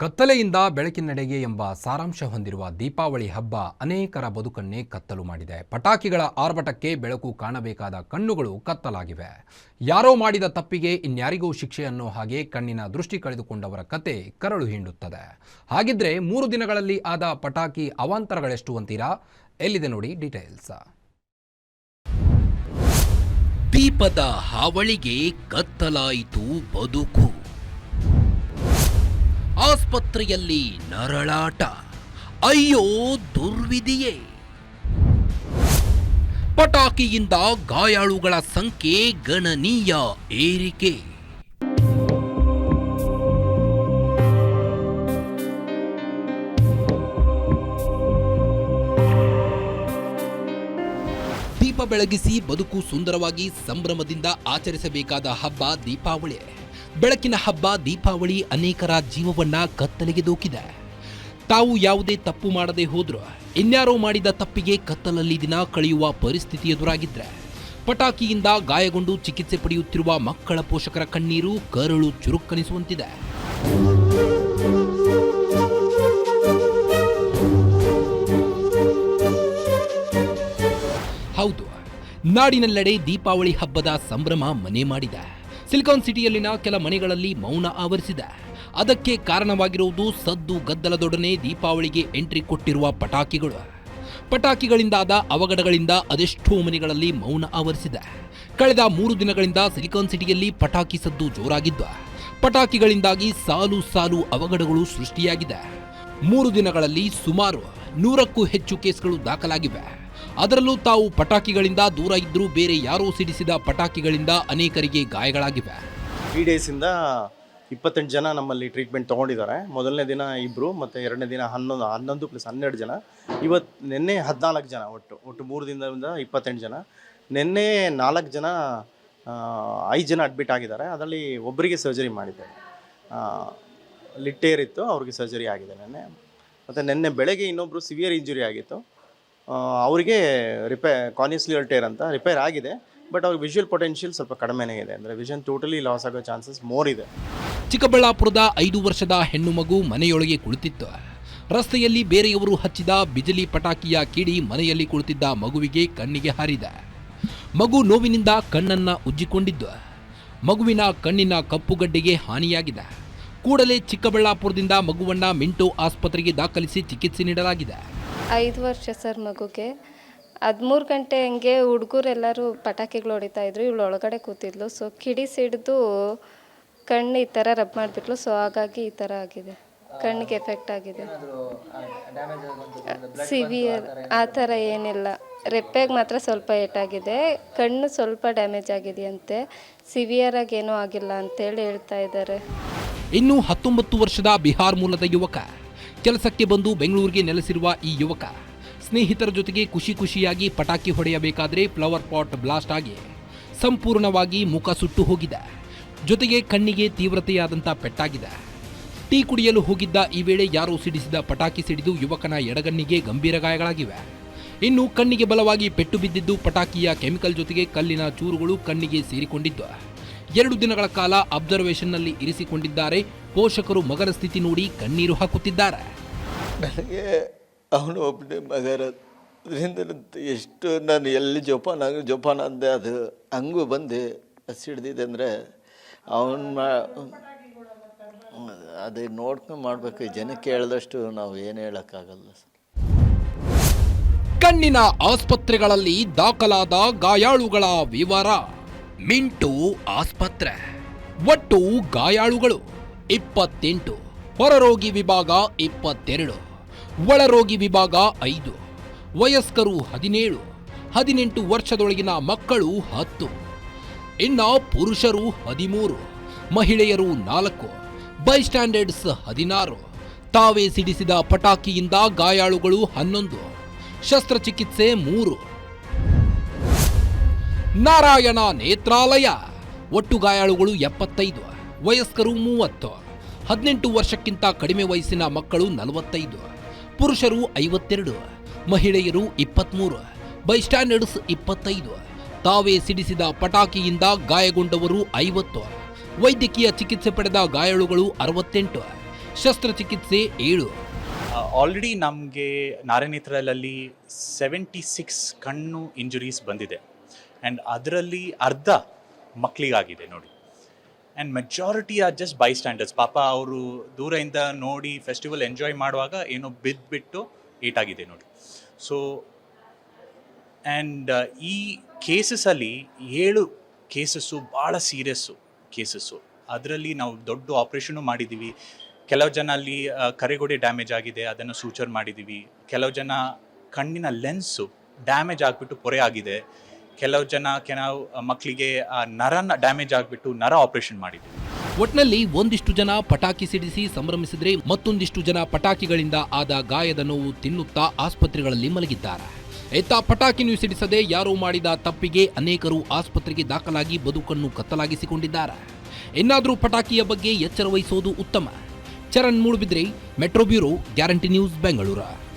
ಕತ್ತಲೆಯಿಂದ ಬೆಳಕಿನೆಡೆಗೆ ಎಂಬ ಸಾರಾಂಶ ಹೊಂದಿರುವ ದೀಪಾವಳಿ ಹಬ್ಬ ಅನೇಕರ ಬದುಕನ್ನೇ ಕತ್ತಲು ಮಾಡಿದೆ. ಪಟಾಕಿಗಳ ಆರ್ಭಟಕ್ಕೆ ಬೆಳಕು ಕಾಣಬೇಕಾದ ಕಣ್ಣುಗಳು ಕತ್ತಲಾಗಿವೆ. ಯಾರೋ ಮಾಡಿದ ತಪ್ಪಿಗೆ ಇನ್ಯಾರಿಗೂ ಶಿಕ್ಷೆ ಅನ್ನೋ ಹಾಗೆ ಕಣ್ಣಿನ ದೃಷ್ಟಿ ಕಳೆದುಕೊಂಡವರ ಕತೆ ಕರಳು ಹಿಂಡುತ್ತದೆ. ಹಾಗಿದ್ರೆ ಮೂರು ದಿನಗಳಲ್ಲಿ ಆದ ಪಟಾಕಿ ಅವಾಂತರಗಳೆಷ್ಟು ಅಂತೀರಾ? ಎಲ್ಲಿದೆ ನೋಡಿ ಡೀಟೇಲ್ಸ್. ದೀಪದ ಹಾವಳಿಗೆ ಕತ್ತಲಾಯಿತು ಬದುಕು. ಆಸ್ಪತ್ರೆಯಲ್ಲಿ ನರಳಾಟ. ಅಯ್ಯೋ, ದುರ್ವಿಧಿಯೇ. ಪಟಾಕಿಯಿಂದ ಗಾಯಾಳುಗಳ ಸಂಖ್ಯೆ ಗಣನೀಯ ಏರಿಕೆ. ದೀಪ ಬೆಳಗಿಸಿ ಬದುಕು ಸುಂದರವಾಗಿ ಸಂಭ್ರಮದಿಂದ ಆಚರಿಸಬೇಕಾದ ಹಬ್ಬ ದೀಪಾವಳಿ. ಬೆಳಕಿನ ಹಬ್ಬ, ದೀಪಾವಳಿ ಅನೇಕರ ಜೀವವನ್ನ ಕತ್ತಲೆಗೆ ದೂಕಿದೆ. ತಾವು ಯಾವುದೇ ತಪ್ಪು ಮಾಡದೆ ಹೋದ್ರೂ, ಇನ್ಯಾರೋ ಮಾಡಿದ ತಪ್ಪಿಗೆ ಕತ್ತಲಲ್ಲಿ ದಿನ ಕಳೆಯುವ ಪರಿಸ್ಥಿತಿ ಎದುರಾಗಿದ್ರೆ, ಪಟಾಕಿಯಿಂದ ಗಾಯಗೊಂಡು ಚಿಕಿತ್ಸೆ ಪಡೆಯುತ್ತಿರುವ ಮಕ್ಕಳ ಪೋಷಕರ ಕಣ್ಣೀರು ಕರುಳು ಚುರುಕ್ಕನಿಸುವಂತಿದೆ ಹೌದು, ನಾಡಿನೆಲ್ಲೆಡೆ ದೀಪಾವಳಿ ಹಬ್ಬದ ಸಂಭ್ರಮ ಮನೆ ಮಾಡಿದೆ. ಸಿಲಿಕಾನ್ ಸಿಟಿಯಲ್ಲಿನ ಕೆಲ ಮನೆಗಳಲ್ಲಿ ಮೌನ ಆವರಿಸಿದೆ. ಅದಕ್ಕೆ ಕಾರಣವಾಗಿರುವುದು ಸದ್ದು ಗದ್ದಲದೊಡನೆ ದೀಪಾವಳಿಗೆ ಎಂಟ್ರಿ ಕೊಟ್ಟಿರುವ ಪಟಾಕಿಗಳು. ಪಟಾಕಿಗಳಿಂದಾದ ಅವಘಡಗಳಿಂದ ಅದೆಷ್ಟೋ ಮನೆಗಳಲ್ಲಿ ಮೌನ ಆವರಿಸಿದೆ. ಕಳೆದ ಮೂರು ದಿನಗಳಿಂದ ಸಿಲಿಕಾನ್ ಸಿಟಿಯಲ್ಲಿ ಪಟಾಕಿ ಸದ್ದು ಜೋರಾಗಿದ್ದು, ಪಟಾಕಿಗಳಿಂದಾಗಿ ಸಾಲು ಸಾಲು ಅವಘಡಗಳು ಸೃಷ್ಟಿಯಾಗಿದೆ. ಮೂರು ದಿನಗಳಲ್ಲಿ ಸುಮಾರು ನೂರಕ್ಕೂ ಹೆಚ್ಚು ಕೇಸ್ಗಳು ದಾಖಲಾಗಿವೆ. ಅದರಲ್ಲೂ ತಾವು ಪಟಾಕಿಗಳಿಂದ ದೂರ ಇದ್ದರೂ ಬೇರೆ ಯಾರೋ ಸಿಡಿಸಿದ ಪಟಾಕಿಗಳಿಂದ ಅನೇಕರಿಗೆ ಗಾಯಗಳಾಗಿವೆ. ತ್ರೀ ಡೇಸಿಂದ ಇಪ್ಪತ್ತೆಂಟು ಜನ ನಮ್ಮಲ್ಲಿ ಟ್ರೀಟ್ಮೆಂಟ್ ತೊಗೊಂಡಿದ್ದಾರೆ. ಮೊದಲನೇ ದಿನ ಇಬ್ಬರು ಮತ್ತು ಎರಡನೇ ದಿನ ಹನ್ನೊಂದು ಹನ್ನೊಂದು ಪ್ಲಸ್ ಹನ್ನೆರಡು ಜನ. ಇವತ್ತು ನಿನ್ನೆ ಹದಿನಾಲ್ಕು ಜನ ಒಟ್ಟು ಒಟ್ಟು ಮೂರು ದಿನದಿಂದ ಇಪ್ಪತ್ತೆಂಟು ಜನ. ನಿನ್ನೆ ನಾಲ್ಕು ಜನ ಐದು ಜನ ಅಡ್ಮಿಟ್ ಆಗಿದ್ದಾರೆ. ಅದರಲ್ಲಿ ಒಬ್ಬರಿಗೆ ಸರ್ಜರಿ ಮಾಡಿದ್ದಾರೆ. ಲಿಟ್ಟೇರ್ ಇತ್ತು, ಅವ್ರಿಗೆ ಸರ್ಜರಿ ಆಗಿದೆ ನಿನ್ನೆ. ಮತ್ತು ನಿನ್ನೆ ಬೆಳಗ್ಗೆ ಇನ್ನೊಬ್ಬರು ಸಿವಿಯರ್ ಇಂಜುರಿ ಆಗಿತ್ತು. ಅವರಿಗೆ ರಿಪೇ ಕಾನಿಸ್ಲಿಯಲ್ ಟೇರ್ ಅಂತ ರಿಪೇರ್ ಆಗಿದೆ ಬಟ್ ಅವ್ರಿಗೆ ವಿಜುವಲ್ ಪೊಟೆನ್ಷಿಯಲ್ ಸ್ವಲ್ಪ ಕಡಿಮೆನೇ ಇದೆ. ಅಂದರೆ ವಿಷನ್ ಟೋಟಲಿ ಲಾಸ್ ಆಗೋ ಚಾನ್ಸಸ್ ಮೋರ್ ಇದೆ. ಚಿಕ್ಕಬಳ್ಳಾಪುರದ ಐದು ವರ್ಷದ ಹೆಣ್ಣು ಮಗು ಮನೆಯೊಳಗೆ ಕುಳಿತಿತ್ತು. ರಸ್ತೆಯಲ್ಲಿ ಬೇರೆಯವರು ಹಚ್ಚಿದ ಬಿಜಲಿ ಪಟಾಕಿಯ ಕಿಡಿ ಮನೆಯಲ್ಲಿ ಕುಳಿತಿದ್ದ ಮಗುವಿಗೆ ಕಣ್ಣಿಗೆ ಹಾರಿದ. ಮಗು ನೋವಿನಿಂದ ಕಣ್ಣನ್ನು ಉಜ್ಜಿಕೊಂಡಿದ್ದು. ಮಗುವಿನ ಕಣ್ಣಿನ ಕಪ್ಪುಗಡ್ಡೆಗೆ ಹಾನಿಯಾಗಿದೆ. ಕೂಡಲೇ ಚಿಕ್ಕಬಳ್ಳಾಪುರದಿಂದ ಮಗುವನ್ನ ಮಿಂಟೋ ಆಸ್ಪತ್ರೆಗೆ ದಾಖಲಿಸಿ ಚಿಕಿತ್ಸೆ ನೀಡಲಾಗಿದೆ. ಐದು ವರ್ಷ ಸರ್ ಮಗುಗೆ. ಹದಿಮೂರು ಗಂಟೆ ಹಂಗೆ ಹುಡುಗರೆಲ್ಲರೂ ಪಟಾಕಿಗಳು ಹೊಡಿತಾ ಇದ್ರು, ಇವಳು ಒಳಗಡೆ ಕೂತಿದ್ಲು. ಸೊ ಕಿಡಿ ಸಿಡಿದು ಕಣ್ಣು ಈ ಥರ ರಬ್ ಮಾಡಿಬಿಟ್ಲು. ಸೊ ಹಾಗಾಗಿ ಈ ಥರ ಆಗಿದೆ. ಕಣ್ಣಿಗೆ ಎಫೆಕ್ಟ್ ಆಗಿದೆ. ಸಿವಿಯರ್ ಆ ಥರ ಏನಿಲ್ಲ. ರೆಪ್ಪೆಗೆ ಮಾತ್ರ ಸ್ವಲ್ಪ ಏಟಾಗಿದೆ ಕಣ್ಣು ಸ್ವಲ್ಪ ಡ್ಯಾಮೇಜ್ ಆಗಿದೆಯಂತೆ. ಸಿವಿಯರಾಗಿ ಏನೂ ಆಗಿಲ್ಲ ಅಂತೇಳಿ ಹೇಳ್ತಾ ಇದ್ದಾರೆ. ಇನ್ನು ಹತ್ತೊಂಬತ್ತು ವರ್ಷದ ಬಿಹಾರ್ ಮೂಲದ ಯುವಕ ಕೆಲಸಕ್ಕೆ ಬಂದು ಬೆಂಗಳೂರಿಗೆ ನೆಲೆಸಿರುವ ಈ ಯುವಕ, ಸ್ನೇಹಿತರ ಜೊತೆಗೆ ಖುಷಿ ಖುಷಿಯಾಗಿ ಪಟಾಕಿ ಹೊಡೆಯಬೇಕಾದ್ರೆ ಫ್ಲವರ್ ಪಾಟ್ ಬ್ಲಾಸ್ಟ್ ಆಗಿ ಸಂಪೂರ್ಣವಾಗಿ ಮುಖ ಸುಟ್ಟು ಹೋಗಿದೆ ಜೊತೆಗೆ ಕಣ್ಣಿಗೆ ತೀವ್ರತೆಯಾದಂಥ ಪೆಟ್ಟಾಗಿದೆ ಟೀ ಕುಡಿಯಲು ಹೋಗಿದ್ದ ಈ ವೇಳೆ ಯಾರೋ ಸಿಡಿಸಿದ ಪಟಾಕಿ ಸಿಡಿದು ಯುವಕನ ಎಡಗಣ್ಣಿಗೆ ಗಂಭೀರ ಗಾಯಗಳಾಗಿವೆ. ಇನ್ನು ಕಣ್ಣಿಗೆ ಬಲವಾಗಿ ಪೆಟ್ಟು ಬಿದ್ದಿದ್ದು ಪಟಾಕಿಯ ಕೆಮಿಕಲ್ ಜೊತೆಗೆ ಕಲ್ಲಿನ ಚೂರುಗಳು ಕಣ್ಣಿಗೆ ಸೇರಿಕೊಂಡಿದ್ದು. ಎರಡು ದಿನಗಳ ಕಾಲ ಅಬ್ಸರ್ವೇಷನ್ನಲ್ಲಿ ಇರಿಸಿಕೊಂಡಿದ್ದಾರೆ ಪೋಷಕರು ಮಗನ ಸ್ಥಿತಿ ನೋಡಿ ಕಣ್ಣೀರು ಹಾಕುತ್ತಿದ್ದಾರೆ. ನನಗೆ ಅವನು ಒಬ್ಬನೇ ಮಗರದ್ರಿಂದ ಎಷ್ಟು ನಾನು ಎಲ್ಲಿ ಜೋಪಾನ ಜೋಪಾನ ಅಂದೆ ಅದು ಹಂಗೂ ಬಂದು ಹಸಿಡ್ದಿದೆ ಅಂದರೆ ಅವನ ಅದೇ ನೋಡ್ಕೊಂಡು ಮಾಡಬೇಕು ಜನಕ್ಕೆ ಹೇಳ್ದಷ್ಟು ನಾವು ಏನು ಹೇಳೋಕ್ಕಾಗಲ್ಲ ಸರ್. ಕಣ್ಣಿನ ಆಸ್ಪತ್ರೆಗಳಲ್ಲಿ ದಾಖಲಾದ ಗಾಯಾಳುಗಳ ವಿವರ. ಮಿಂಟು ಆಸ್ಪತ್ರೆ. ಒಟ್ಟು ಗಾಯಾಳುಗಳು. ಇಪ್ಪತ್ತೆಂಟು. ಹೊರರೋಗಿ ವಿಭಾಗ ಇಪ್ಪತ್ತೆರಡು. ಒಳರೋಗಿ ವಿಭಾಗ ಐದು. ವಯಸ್ಕರು ಹದಿನೇಳು. ಹದಿನೆಂಟು ವರ್ಷದೊಳಗಿನ ಮಕ್ಕಳು ಹತ್ತು. ಇನ್ನ ಪುರುಷರು ಹದಿಮೂರು. ಮಹಿಳೆಯರು ನಾಲ್ಕು. ಬೈಸ್ಟ್ಯಾಂಡರ್ಡ್ಸ್ ಹದಿನಾರು. ತಾವೇ ಸಿಡಿಸಿದ ಪಟಾಕಿಯಿಂದ ಗಾಯಾಳುಗಳು ಹನ್ನೊಂದು. ಶಸ್ತ್ರಚಿಕಿತ್ಸೆ ಮೂರು. ನಾರಾಯಣ ನೇತ್ರಾಲಯ. ಒಟ್ಟು ಗಾಯಾಳುಗಳು ಎಪ್ಪತ್ತೈದು. ವಯಸ್ಕರು ಮೂವತ್ತು, ಹದಿನೆಂಟು ವರ್ಷಕ್ಕಿಂತ ಕಡಿಮೆ ವಯಸ್ಸಿನ ಮಕ್ಕಳು ನಲವತ್ತೈದು, ಪುರುಷರು ಐವತ್ತೆರಡು, ಮಹಿಳೆಯರು ಇಪ್ಪತ್ತ್ಮೂರು ಬೈಸ್ಟ್ಯಾಂಡರ್ಡ್ಸ್ ಇಪ್ಪತ್ತೈದು, ತಾವೇ ಸಿಡಿಸಿದ ಪಟಾಕಿಯಿಂದ ಗಾಯಗೊಂಡವರು ಐವತ್ತು, ವೈದ್ಯಕೀಯ ಚಿಕಿತ್ಸೆ ಪಡೆದ ಗಾಯಾಳುಗಳು ಅರವತ್ತೆಂಟು, ಶಸ್ತ್ರಚಿಕಿತ್ಸೆ ಏಳು. ಆಲ್ರೆಡಿ ನಮಗೆ ನಾರಾಯಣಿತ್ರಲಲ್ಲಿ ಸೆವೆಂಟಿ ಸಿಕ್ಸ್ ಕಣ್ಣು ಇಂಜುರೀಸ್ ಬಂದಿದೆ. ಆ್ಯಂಡ್ ಅದರಲ್ಲಿ ಅರ್ಧ ಮಕ್ಕಳಿಗಾಗಿದೆ ನೋಡಿ. And majority are just bystanders ಪಾಪ ಅವರು ದೂರದಿಂದ ನೋಡಿ ಫೆಸ್ಟಿವಲ್ ಎಂಜಾಯ್ ಮಾಡುವಾಗ ಏನೋ ಬಿದ್ದುಬಿಟ್ಟು ಏಟಾಗಿದೆ ನೋಡಿ. ಸೊ ಆ್ಯಂಡ್ ಈ ಕೇಸಸ್ಸಲ್ಲಿ ಏಳು ಕೇಸಸ್ಸು ಭಾಳ ಸೀರಿಯಸ್ಸು ಕೇಸಸ್ಸು ಅದರಲ್ಲಿ ನಾವು ದೊಡ್ಡ ಆಪ್ರೇಷನು ಮಾಡಿದ್ದೀವಿ ಕೆಲವು ಜನ ಅಲ್ಲಿ ಕರೆಗೊಡೆ ಡ್ಯಾಮೇಜ್ ಆಗಿದೆ, ಅದನ್ನು ಸೂಚರ್ ಮಾಡಿದ್ದೀವಿ ಕೆಲವು ಜನ ಕಣ್ಣಿನ ಲೆನ್ಸು ಡ್ಯಾಮೇಜ್ ಆಗಿಬಿಟ್ಟು ಪೊರೆ ಆಗಿದೆ. ಕೆಲವು ಜನ, ಕೆಲವು ಮಕ್ಕಳಿಗೆ ನರನ ಡ್ಯಾಮೇಜ್ ಆಗಿಬಿಟ್ಟು ನರ ಆಪರೇಷನ್ ಮಾಡಿದ್ದೀವಿ ಒಟ್ನಲ್ಲಿ ಒಂದಿಷ್ಟು ಜನ ಪಟಾಕಿ ಸಿಡಿಸಿ ಸಂಭ್ರಮಿಸಿದ್ರೆ ಮತ್ತೊಂದಿಷ್ಟು ಜನ ಪಟಾಕಿಗಳಿಂದ ಆದ ಗಾಯದ ನೋವು ತಿನ್ನುತ್ತಾ ಆಸ್ಪತ್ರೆಗಳಲ್ಲಿ ಮಲಗಿದ್ದಾರೆ. ಎತ್ತ ಪಟಾಕಿನೂ ಸಿಡಿಸದೆ ಯಾರೋ ಮಾಡಿದ ತಪ್ಪಿಗೆ ಅನೇಕರು ಆಸ್ಪತ್ರೆಗೆ ದಾಖಲಾಗಿ ಬದುಕನ್ನು ಕತ್ತಲಾಗಿಸಿಕೊಂಡಿದ್ದಾರೆ. ಇನ್ನಾದರೂ ಪಟಾಕಿಯ ಬಗ್ಗೆ ಎಚ್ಚರ ವಹಿಸೋದು ಉತ್ತಮ. Charan Moodbidri, metro bureau, guarantee news, Bengaluru.